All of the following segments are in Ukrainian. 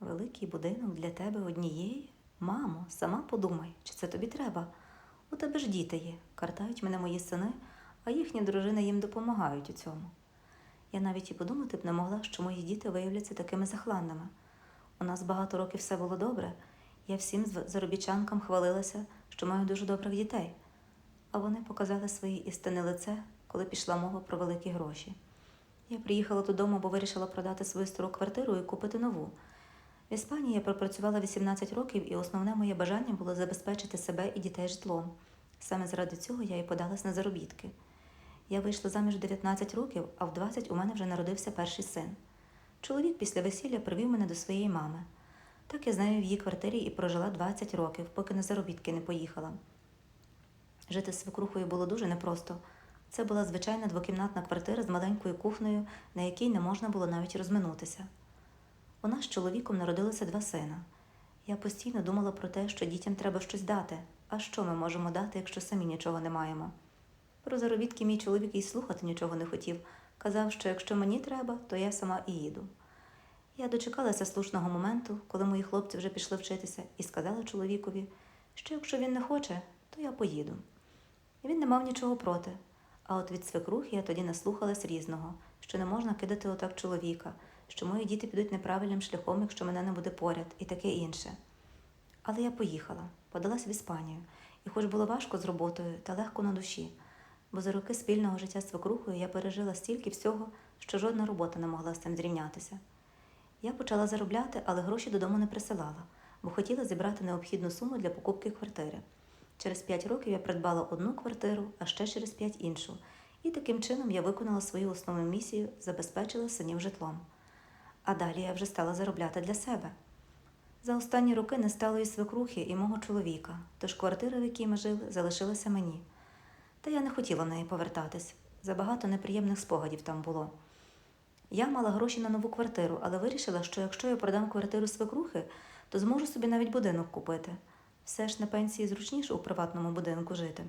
Великий будинок для тебе однієї? Мамо, сама подумай, чи це тобі треба? У тебе ж діти є, картають мене мої сини, а їхні дружини їм допомагають у цьому. Я навіть і подумати б не могла, що мої діти виявляться такими захланними. У нас багато років все було добре. Я всім заробітчанкам хвалилася, що маю дуже добрих дітей. А вони показали своє істинне лице, коли пішла мова про великі гроші. Я приїхала додому, бо вирішила продати свою стару квартиру і купити нову. В Іспанії я пропрацювала 18 років, і основне моє бажання було забезпечити себе і дітей житлом. Саме заради цього я і подалась на заробітки. Я вийшла заміж в 19 років, а в 20 у мене вже народився перший син. Чоловік після весілля привів мене до своєї мами. Так я з нею в її квартирі і прожила 20 років, поки на заробітки не поїхала. Жити з свекрухою було дуже непросто. Це була звичайна двокімнатна квартира з маленькою кухнею, на якій не можна було навіть розминутися. Нас з чоловіком народилося два сина. Я постійно думала про те, що дітям треба щось дати. А що ми можемо дати, якщо самі нічого не маємо? Про заробітки мій чоловік і слухати нічого не хотів. Казав, що якщо мені треба, то я сама і їду. Я дочекалася слушного моменту, коли мої хлопці вже пішли вчитися, і сказала чоловікові, що якщо він не хоче, то я поїду. Він не мав нічого проти. А от від свекрухи я тоді наслухалась різного, що не можна кидати отак чоловіка, що мої діти підуть неправильним шляхом, якщо мене не буде поряд, і таке інше. Але я поїхала, подалась в Іспанію, і хоч було важко з роботою, та легко на душі, бо за роки спільного життя з свекрухою я пережила стільки всього, що жодна робота не могла з цим зрівнятися. Я почала заробляти, але гроші додому не присилала, бо хотіла зібрати необхідну суму для покупки квартири. Через п'ять років я придбала одну квартиру, а ще через п'ять іншу. І таким чином я виконала свою основну місію, забезпечила синів житлом. А далі я вже стала заробляти для себе. За останні роки не стало і свекрухи, і мого чоловіка, тож квартира, в якій ми жили, залишилася мені. Та я не хотіла неї повертатись. Забагато неприємних спогадів там було. Я мала гроші на нову квартиру, але вирішила, що якщо я продам квартиру свекрухи, то зможу собі навіть будинок купити. Все ж на пенсії зручніше у приватному будинку жити.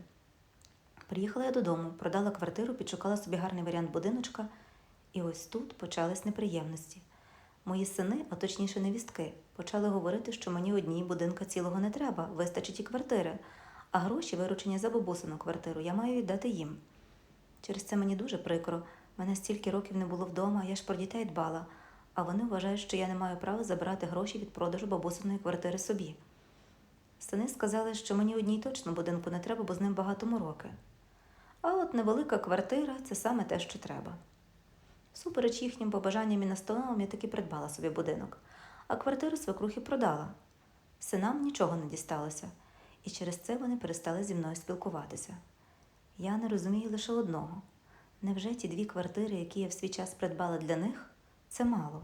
Приїхала я додому, продала квартиру, підшукала собі гарний варіант будиночка, і ось тут почались неприємності. Мої сини, а точніше невістки, почали говорити, що мені одній будинка цілого не треба, вистачить і квартири, а гроші, виручені за бабусину квартиру, я маю віддати їм. Через це мені дуже прикро. Мене стільки років не було вдома, я ж про дітей дбала, а вони вважають, що я не маю права забирати гроші від продажу бабусиної квартири собі. Сини сказали, що мені одній точно будинку не треба, бо з ним багато мороки. А от невелика квартира це саме те, що треба. Супереч їхнім побажанням і настановам я таки придбала собі будинок, а квартиру свекрухи продала. Синам нічого не дісталося, і через це вони перестали зі мною спілкуватися. Я не розумію лише одного: невже ті дві квартири, які я в свій час придбала для них, це мало?